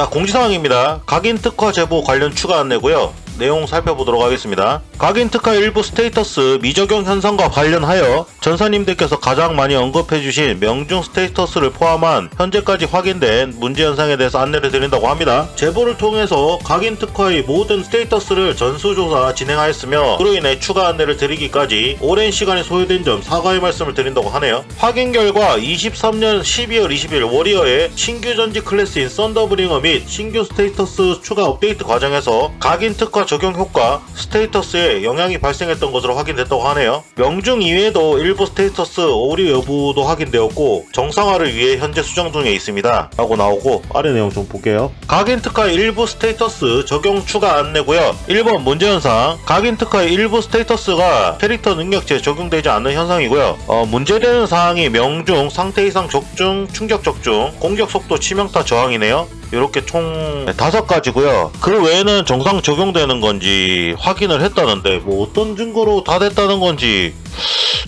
자 공지사항입니다. 각인 특화 제보 관련 추가 안내고요. 내용 살펴보도록 하겠습니다. 각인 특화 일부 스테이터스 미적용 현상과 관련하여 전사님들께서 가장 많이 언급해주신 명중 스테이터스를 포함한 현재까지 확인된 문제 현상에 대해서 안내를 드린다고 합니다. 제보를 통해서 각인 특화의 모든 스테이터스를 전수조사 진행하였으며 그로 인해 추가 안내를 드리기까지 오랜 시간이 소요된 점 사과의 말씀을 드린다고 하네요. 확인 결과 23년 12월 20일 워리어의 신규 전지 클래스인 썬더브링어 및 신규 스테이터스 추가 업데이트 과정에서 각인 특화 적용 효과 스테이터스 에 영향이 발생했던 것으로 확인됐다고 하네요. 명중 이외에도 일부 스테이터스 오류 여부도 확인되었고 정상화를 위해 현재 수정 중에 있습니다. 라고 나오고 아래 내용 좀 볼게요. 각인 특화 일부 스테이터스 적용 추가 안내고요. 1번 문제 현상 각인 특화의 일부 스테이터스가 캐릭터 능력치에 적용되지 않는 현상이고요. 어, 문제되는 사항이 명중, 상태 이상 적중, 충격 적중, 공격 속도 치명타 저항이네요. 이렇게 총 다섯 가지고요. 그 외에는 정상 적용되는 건지 확인을 했다는데 뭐 어떤 증거로 다 됐다는 건지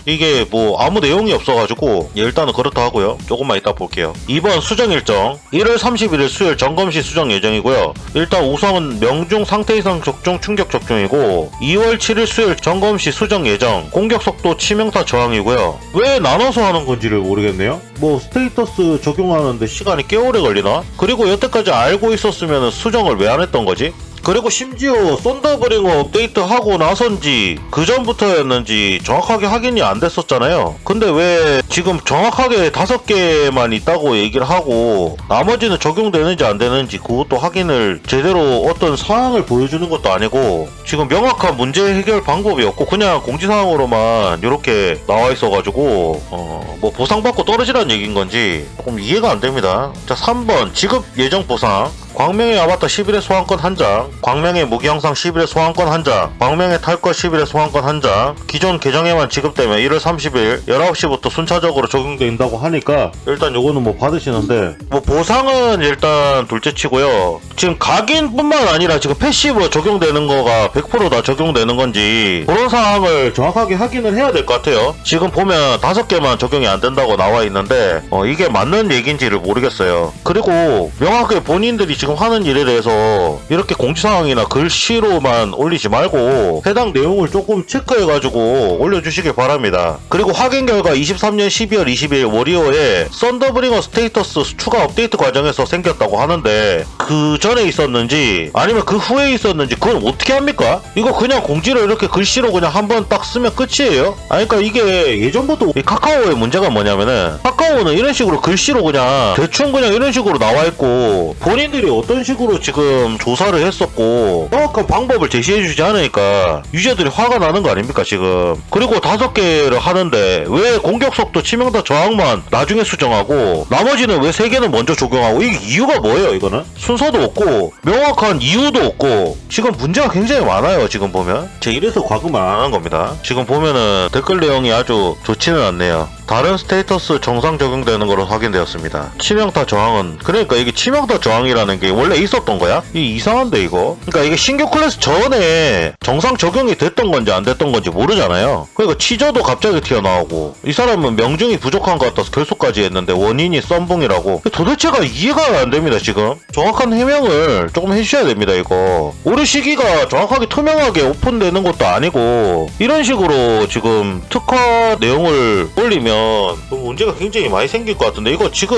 이게 뭐 아무 내용이 없어가지고 예, 일단은 그렇다 하고요. 조금만 이따 볼게요. 2번 수정 일정 1월 31일 수요일 점검시 수정 예정이고요. 일단 우선은 명중 상태 이상 적중 충격 적중이고 2월 7일 수요일 점검시 수정 예정 공격 속도 치명타 저항이고요. 왜 나눠서 하는 건지를 모르겠네요. 뭐 스테이터스 적용하는데 시간이 꽤 오래 걸리나? 그리고 여태까지 알고 있었으면 수정을 왜 안 했던 거지? 그리고 심지어 썬더브링어 업데이트 하고 나선지 그 전부터였는지 정확하게 확인이 안 됐었잖아요. 근데 왜 지금 정확하게 다섯 개만 있다고 얘기를 하고 나머지는 적용되는지 안 되는지 그것도 확인을 제대로 어떤 상황을 보여주는 것도 아니고 지금 명확한 문제 해결 방법이 없고 그냥 공지사항으로만 이렇게 나와 있어가지고 어, 뭐 보상받고 떨어지라는 얘기인 건지 조금 이해가 안 됩니다. 자 3번 지급 예정 보상 광명의 아바타 11회 소환권 1장, 광명의 무기영상 11회 소환권 1장, 광명의 탈것 11회 소환권 1장, 기존 계정에만 지급되면 1월 30일 19시부터 순차적으로 적용된다고 하니까 일단 요거는 뭐 받으시는데 뭐 보상은 일단 둘째치고요. 지금 각인뿐만 아니라 지금 패시브 적용되는 거가 100%다 적용되는 건지 그런 상황을 정확하게 확인을 해야 될 것 같아요. 지금 보면 다섯 개만 적용이 안 된다고 나와 있는데 어, 이게 맞는 얘기인지를 모르겠어요. 그리고 명확하게 본인들이 지금 하는 일에 대해서 이렇게 공지사항이나 글씨로만 올리지 말고 해당 내용을 조금 체크해가지고 올려주시길 바랍니다. 그리고 확인 결과 23년 12월 20일 워리어에 썬더브링어 스테이터스 추가 업데이트 과정에서 생겼다고 하는데 그 전에 있었는지 아니면 그 후에 있었는지 그건 어떻게 합니까? 이거 그냥 공지를 이렇게 글씨로 그냥 한번 딱 쓰면 끝이에요? 아니 그러니까 이게 예전부터 이 카카오의 문제가 뭐냐면은 카카오는 이런 식으로 글씨로 그냥 대충 그냥 이런 식으로 나와 있고 본인들이 어떤 식으로 지금 조사를 했었고 정확한 방법을 제시해 주지 않으니까 유저들이 화가 나는 거 아닙니까 지금? 그리고 다섯 개를 하는데 왜 공격 속도 치명타 저항만 나중에 수정하고 나머지는 왜 세 개는 먼저 적용하고 이게 이유가 뭐예요 이거는? 순서도 없고 명확한 이유도 없고 지금 문제가 굉장히 많아요 지금 보면. 제 이래서 과금을 안 하는 겁니다. 지금 보면은 댓글 내용이 아주 좋지는 않네요 다른 스테이터스 정상 적용되는 것으로 확인되었습니다. 치명타 저항은 그러니까 이게 치명타 저항이라는 게 원래 있었던 거야? 이 이상한데 이거. 그러니까 이게 신규 클래스 전에 정상 적용이 됐던 건지 안 됐던 건지 모르잖아요. 그러니까 치저도 갑자기 튀어나오고 이 사람은 명중이 부족한 것 같아서 결속까지 했는데 원인이 썸붕이라고 도대체가 이해가 안 됩니다 지금. 정확한 해명을 조금 해주셔야 됩니다 이거. 올해 시기가 정확하게 투명하게 오픈되는 것도 아니고 이런 식으로 지금 특화 내용을 올리면 그 문제가 굉장히 많이 생길 것 같은데 이거 지금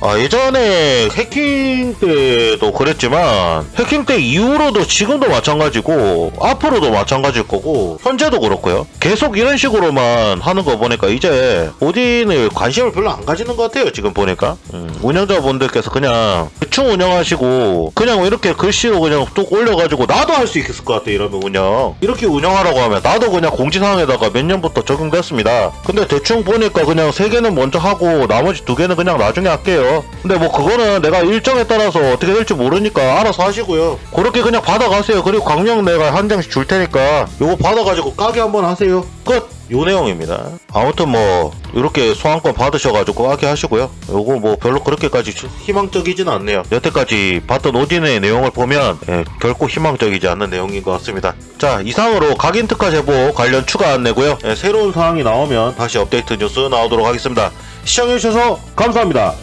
아 예전에 해킹 때도 그랬지만 해킹 때 이후로도 지금도 마찬가지고 앞으로도 마찬가지일 거고 현재도 그렇고요. 계속 이런 식으로만 하는 거 보니까 이제 오딘을 관심을 별로 안 가지는 것 같아요 지금 보니까. 음, 운영자분들께서 그냥 대충 운영하시고 그냥 이렇게 글씨로 그냥 뚝 올려가지고 나도 할 수 있을 것 같아 이러면 운영 이렇게 운영하라고 하면 나도 그냥 공지사항에다가 몇 년부터 적용됐습니다. 근데 대충 보니까 그냥 세 개는 먼저 하고 나머지 두 개는 그냥 나중에 할게요. 근데 뭐 그거는 내가 일정에 따라서 어떻게 될지 모르니까 알아서 하시고요. 그렇게 그냥 받아가세요. 그리고 강령 내가 한 장씩 줄 테니까 요거 받아가지고 까게 한번 하세요. 끝! 요 내용입니다. 아무튼 뭐 이렇게 소환권 받으셔가지고 하게 하시고요. 요거 뭐 별로 그렇게까지 희망적이진 않네요. 여태까지 봤던 오딘의 내용을 보면 예, 결코 희망적이지 않는 내용인 것 같습니다. 자 이상으로 각인 특화 제보 관련 추가 안내고요. 예, 새로운 사항이 나오면 다시 업데이트 뉴스 나오도록 하겠습니다. 시청해주셔서 감사합니다.